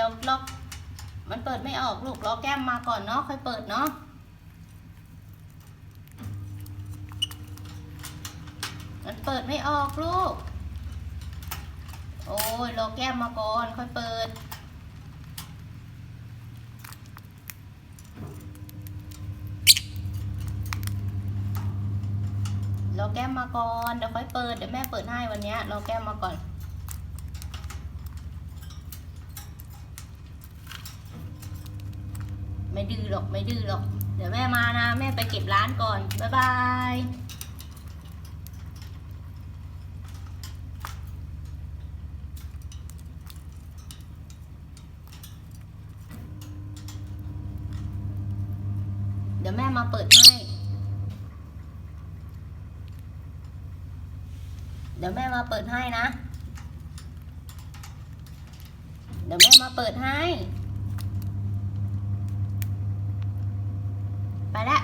ดี๋ยวล็อกมันเปิดไม่ออกลูกรอแก้มมาก่อนเนาะค่อยเปิดเนาะมันเปิดไม่ออกลูก โอ้ยรอแก้มมาก่อนค่อยเปิดรอแก้มมาก่อน เดี๋ยวค่อยเปิด เดี๋ยวแม่เปิดให้วันนี้ยรอแก้มมาก่อน ไม่ดื้อหรอกไม่ดื้อหรอก เดี๋ยวแม่มานะ แม่ไปเก็บร้านก่อน บ๊ายบายเดี๋ยวแม่มาเปิดให้ เดี๋ยวแม่มาเปิดให้นะ เดี๋ยวแม่มาเปิดให้ ไปละ